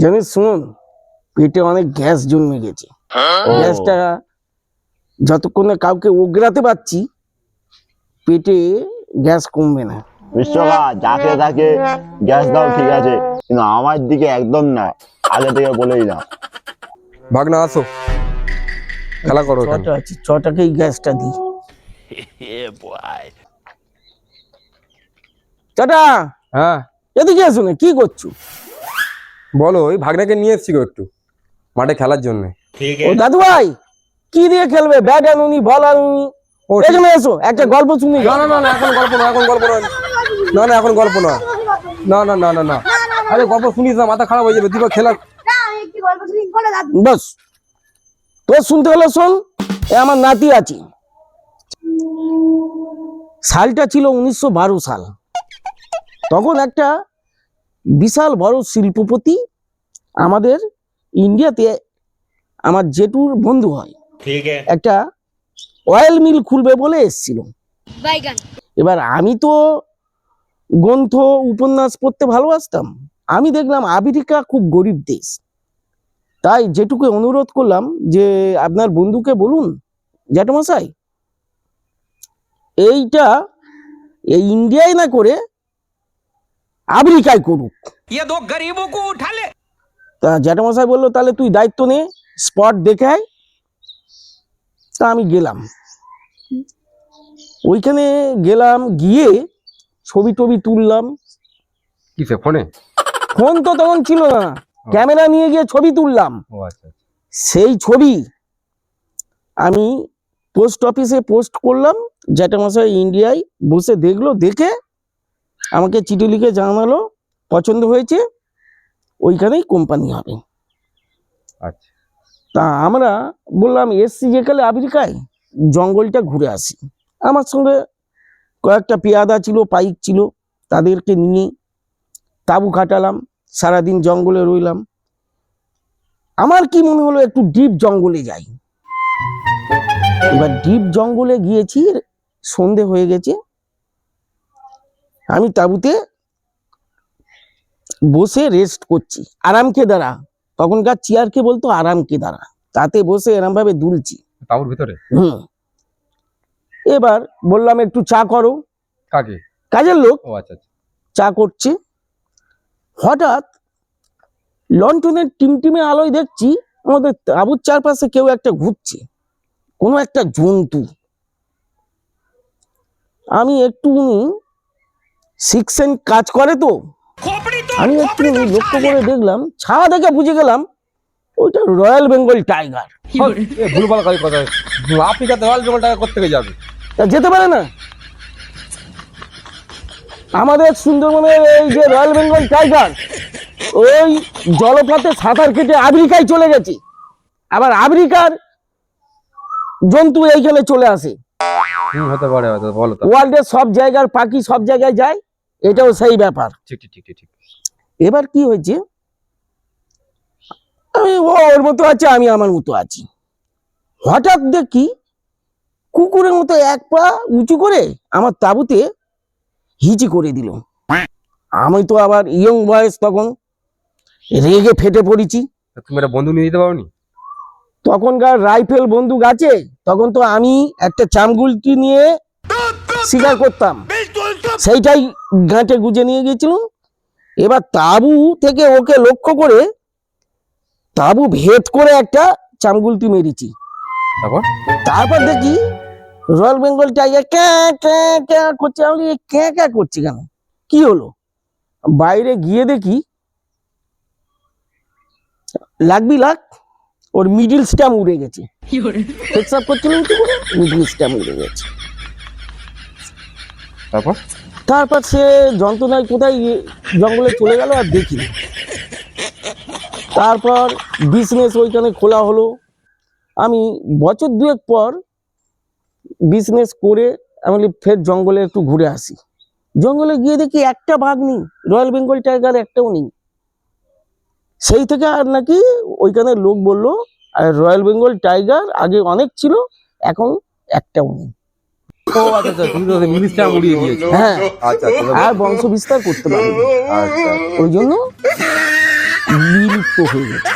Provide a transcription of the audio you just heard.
জানিস শুন পেটে অনেক গ্যাস জন্মে গেছে। গ্যাসটা যতক্ষণে কাউকে ওগরাতে পারছি পেটে গ্যাস কমবে না। বিশ্বকা যাকে তাকে গ্যাস দাও ঠিক আছে। কিন্তু আমার দিকে একদম না আগে থেকে বলেই না ভাগনা আসো। খেলা করো। ছটা আছে ছটাকেই গ্যাসটা দিই। চাটা হ্যাঁ। এদিকে এসো না কি করছ? বলো ওই ভাগনাকে নিয়ে এসছি গো একটু মাঠে খেলার জন্য। ও দাদু ভাই কি দিয়ে খেলবে? ব্যাট আনুনি বল আনুনি। ও এখানে এসো একটা গল্প শুনি। না না না না এখন গল্প না এখন গল্প নয়। না না এখন গল্প নয়। না না না না না। আরে গল্প শুনিস না মাথা খারাপ হয়ে যাবে তুই খেলা। না একটি গল্প শুনি বলে দাদু বস। তোর শুনতে হলে শোন এ আমার নাতি আছে। সালটা ছিল উনিশশো বারো সাল। তখন একটা বিশাল বড় শিল্পপতি আমাদের ইন্ডিয়াতে আমার জেঠুর বন্ধু হয়। একটা অয়েল মিল খুলবে বলে এসছিল। এবার আমি তো গ্রন্থ উপন্যাস পড়তে ভালোবাসতাম। আমি দেখলাম আমেরিকা খুব গরিব দেশ। তাই যেটুকু অনুরোধ করলাম যে আপনার বন্ধুকে বলুন জ্যাঠমশাই এইটা এই ইন্ডিয়ায় না করে আমেরিকায় করুক। তা জ্যাঠামশাই বলল তাহলে তুই দায়িত্ব নে স্পট দেখে আয়। তা আমি গেলাম। ওইখানে গেলাম গিয়ে ছবি টবি তুললাম। কিসে ফোনে? ফোন তো তখন ছিল না। ক্যামেরা নিয়ে গিয়ে ছবি তুললাম। আচ্ছা। সেই ছবি আমি পোস্ট অফিসে পোস্ট করলাম। জ্যাঠামশাই ইন্ডিয়ায় বসে দেখল দেখে আমাকে চিঠি লিখে জানালো পছন্দ হয়েছে। ওইখানেই কোম্পানি হবে। আচ্ছা। তা আমরা বললাম এসছি যেকালে আমেরিকায় জঙ্গলটা ঘুরে আসি। আমার সঙ্গে কয়েকটা পেয়াদা ছিল পাইক ছিল তাদেরকে নিয়ে তাবু খাটালাম সারাদিন জঙ্গলে রইলাম। আমার কি মনে হলো একটু ডিপ জঙ্গলে যাই। এবার ডিপ জঙ্গলে গিয়েছি সন্ধে হয়ে গেছে। আমি তাবুতে বসে রেস্ট করছি। আরাম কে দাঁড়া। তখনকার চেয়ারকে বলতো আরাম কে দাঁড়া। তাতে বসে এরম ভাবে দুলছি। তাবুর ভিতরে? হুম। এবার বললাম একটু চা করো। কাকে? কাজের লোক। ও আচ্ছা, আচ্ছা। চা করছে। হঠাৎ লন্ঠনের টিমটিমে আলোয় দেখছি আমাদের আবুর চারপাশে কেউ একটা ঘুরছে। কোনো একটা জন্তু। আমি একটু উনি সিক্সেন কাজ করে তো। আমি একটু লক্ষ্য করে দেখলাম ছায়া দেখে বুঝে গেলাম ওইটা রয়্যাল বেঙ্গল টাইগার এ ভুলভাল কাজ কথা আফ্রিকাতে রয়্যাল বেঙ্গল টাকা করতে যাবে? তা যেতে পারে না। আমাদের সুন্দরবনের এই যে রয়্যাল বেঙ্গল টাইগার ওই জলপথে সাঁতার কেটে আমেরিকায় চলে গেছে। আবার আমেরিকার জন্তু এইখানে চলে আসে। হতে পারে বলো ওয়ার্ল্ডের সব জায়গার পাখি সব জায়গায় যায় এটাও সেই ব্যাপার। ঠিক ঠিক ঠিক ঠিক। এবার কি হয়েছে? আমি ও ওর মতো আছে আমি আমার মতো আছি। হঠাৎ দেখি কুকুরের মতো এক পা উঁচু করে আমার তাঁবুতে হিচি করে দিল। আমি তো আবার ইয়ং বয়স তখন রেগে ফেটে পড়েছি। তুমি একটা বন্ধু নিয়ে দিতে পারোনি? তখনকার রাইফেল বন্দুক আছে তখন তো আমি একটা চামগুলটি নিয়ে শিকার করতাম। সেইটাই গাঁটে গুজে নিয়ে গেছিলাম এবার তাবু থেকে ওকে লক্ষ্য করে তাবু ভেদ করে একটা চামগুলটি মেরেছি। তারপর? তারপর দেখি রয়্যাল বেঙ্গল টাইগার ক্যাঁ ক্যাঁ ক্যাঁ করছে। আমি ক্যাঁ ক্যাঁ করছে কেন? কি হলো? বাইরে গিয়ে দেখি লাগবি লাগ ওর মিডিল স্ট্যাম উড়ে গেছে। ফেক্সাপ করছিল মিডিল স্ট্যাম উড়ে গেছে। তারপর? তারপর সে যন্ত্রণায় কোথায় জঙ্গলে চলে গেল আর দেখি তারপর বিজনেস ওইখানে খোলা হলো। আমি বছর দুয়েক পর বিজনেস করে আমি ফের জঙ্গলে একটু ঘুরে আসি। জঙ্গলে গিয়ে দেখি একটা বাঘ নেই রয়্যাল বেঙ্গল টাইগার একটাও নেই। সেই থেকে আর নাকি ওইখানে লোক বলল, আর রয়্যাল বেঙ্গল টাইগার আগে অনেক ছিল, এখন একটাও নেই। ও আচ্ছা আচ্ছা তুমি তো মিনিস্টার উড়িয়ে দিয়েছ। হ্যাঁ আচ্ছা আচ্ছা আর বংশ বিস্তার করতে পারবে আচ্ছা। ওই জন্য বিলুপ্ত হয়ে গেছে।